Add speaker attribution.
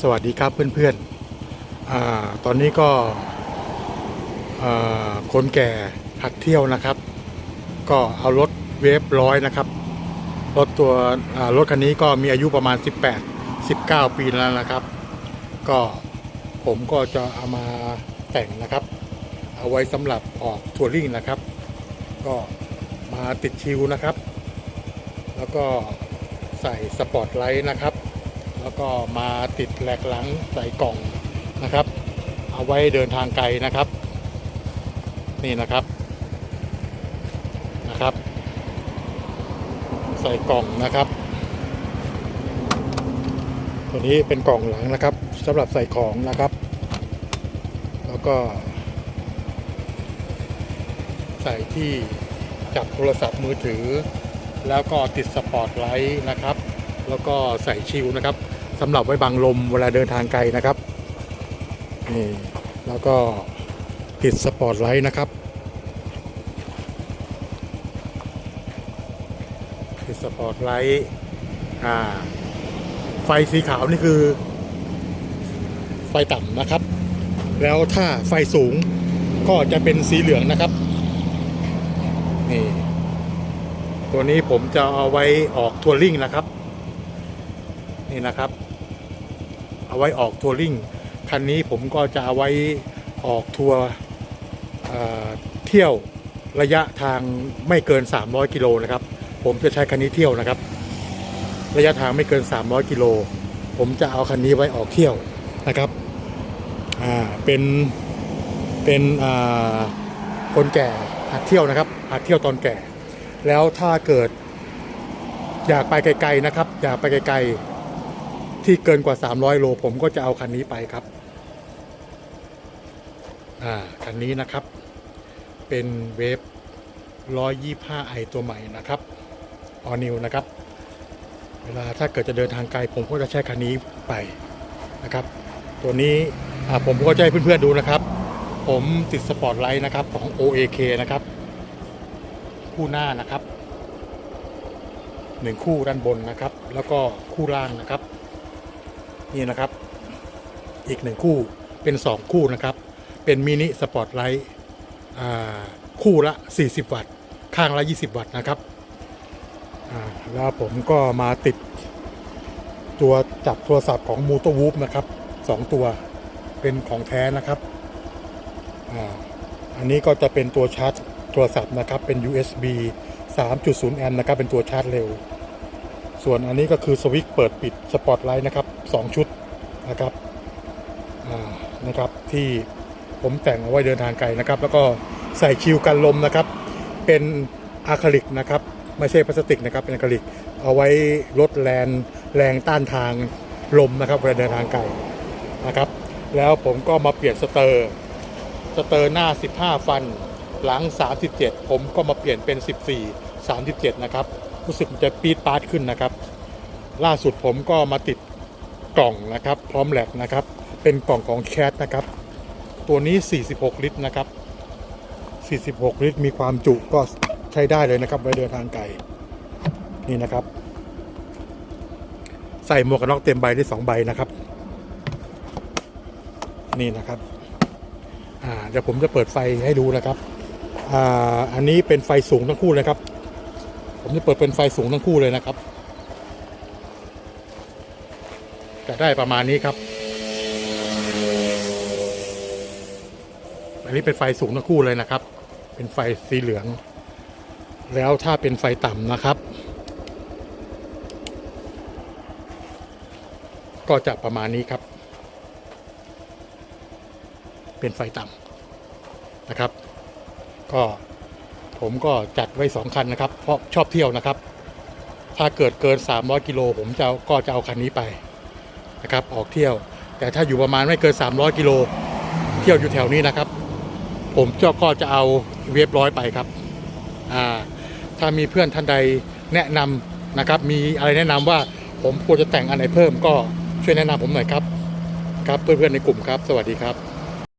Speaker 1: สวัสดีครับเพื่อนๆอตอนนี้ก็คนแก่หัดเที่ยวนะครับ ก็เอารถเวฟร้อยนะครับ รถตัวรถคันนี้ก็มีอายุประมาณ 18 19 ปีแล้วนะครับ ก็ผมก็จะเอามาแต่งนะครับ เอาไว้สำหรับออกทัวริงนะครับ ก็มาติดชิวนะครับ แล้วก็ใส่สปอร์ตไลท์นะครับ แล้วก็มาติดแหลกหลังใส่กล่องนะครับ เอาไว้เดินทางไกลนะครับ นี่นะครับนะครับ ใส่กล่องนะครับ ตัวนี้เป็นกล่องหลังนะครับสำหรับใส่ของนะครับ แล้วก็ ใส่ที่จับโทรศัพท์มือถือ แล้วก็ติดสปอตไลท์นะครับแล้วก็ใส่ชิลนะครับ สำหรับไว้บังลมเวลาเดินทางไกลนะครับนี่แล้วก็ติดสปอตไลท์นะครับติดสปอตไลท์อ่าไฟสีขาวนี่คือ ไฟต่ำนะครับ แล้วถ้าไฟสูงก็จะเป็นสีเหลืองนะครับนี่ตัวนี้ผมจะเอาไว้ออกทัวริงนะครับ นี่นะครับ เอาไว้ออกทัวริงคันนี้ผมก็จะเอาไว้ออกทัวร์เที่ยวระยะทางไม่เกิน 300 กิโลนะครับ ผมจะใช้คันนี้เที่ยวนะครับ ระยะทางไม่เกิน 300 กิโล ผมจะเอาคันนี้ไว้ออกเที่ยวนะครับอ่าเป็นเป็นอ่าคนแก่หัดเที่ยวนะครับหัดเที่ยวตอนแก่ แล้วถ้าเกิดอยากไปไกลๆนะครับ อยากไปไกลๆ ที่เกินกว่า 300 โล ผมก็จะเอาคันนี้ไปครับ อ่า คันนี้นะครับ เป็นเวฟ 125ไอตัวใหม่นะครับออนิวนะครับ เวลาถ้าเกิดจะเดินทางไกล ผมก็จะใช้คันนี้ไปนะครับ ตัวนี้ผมก็จะให้เพื่อนๆดูนะครับ ผมติดสปอตไลท์นะครับของ OAK นะครับ คู่หน้านะครับหนึ่งคู่ด้านบนนะครับ แล้วก็คู่ล่างนะครับ นี่นะครับ อีกหนึ่งคู่เป็นสองคู่นะครับ เป็นมินิสปอตไลท์คู่ละ 40 วัตต์ ข้างละ 20 วัตต์นะครับแล้วผมก็มาติด ตัวจับโทรศัพท์ของมูโตวูฟนะครับสองตัวเป็นของแท้นะครับออันนี้ก็จะเป็นตัวชาร์จโทรศัพท์นะครับ เป็น USB 3.0 แอมป์นะครับ เป็นตัวชาร์จเร็ว ส่วนอันนี้ก็คือสวิตช์เปิดปิดสปอตไลท์นะครับ 2 ชุดนะครับนะครับที่ผมแต่งเอาไว้เดินทางไกลนะครับ แล้วก็ใส่ชิวกันลมนะครับ เป็นอะคริลิกนะครับ ไม่ใช่พลาสติกนะครับ เป็นอะคริลิกเอาไว้ลดแรงแรงต้านทางลมนะครับเวลาเดินทางไกลนะครับ แล้วผมก็มาเปลี่ยนสเตอร์สเตอร์หน้า 15 ฟัน หลัง 37 ผมก็มาเปลี่ยนเป็น 14 37 นะครับ รู้สึกมันจะปี๊ดปาร์ตขึ้นนะครับ ล่าสุดผมก็มาติดกล่องนะครับ พร้อมแหลกนะครับ เป็นกล่องของแคทนะครับ ตัวนี้ 46 ลิตรนะครับ 46 ลิตร มีความจุก็ใช้ได้เลยนะครับไว้เดินทางไกลนี่นะครับ ใส่หมวกกันน็อกเต็มใบได้สองใบนะครับ นี่นะครับอ่าเดี๋ยวผมจะเปิดไฟให้ดูนะครับอ่าอันนี้เป็นไฟสูงทั้งคู่เลยครับ ผมจะเปิดเป็นไฟสูงทั้งคู่เลยนะครับ จะได้ประมาณนี้ครับ อันนี้เป็นไฟสูงทั้งคู่เลยนะครับ เป็นไฟสีเหลือง แล้วถ้าเป็นไฟต่ำนะครับ ก็จะประมาณนี้ครับ เป็นไฟต่ำนะครับ ก็ ผมก็จัดไว้สองคันนะครับ เพราะชอบเที่ยวนะครับ ถ้าเกิดเกิน 300 กิโลผมจะก็จะเอาคันนี้ไปนะครับ ออกเที่ยว แต่ถ้าอยู่ประมาณไม่เกิน 300 กิโลเที่ยวอยู่แถวนี้นะครับ ผมจะก็จะเอาเวฟร้อยไปครับอ่าถ้ามีเพื่อนท่านใดแนะนำนะครับ มีอะไรแนะนำว่าผมควรจะแต่งอันไหนเพิ่มก็ช่วยแนะนำผมหน่อยครับ ครับเพื่อนๆในกลุ่มครับ สวัสดีครับ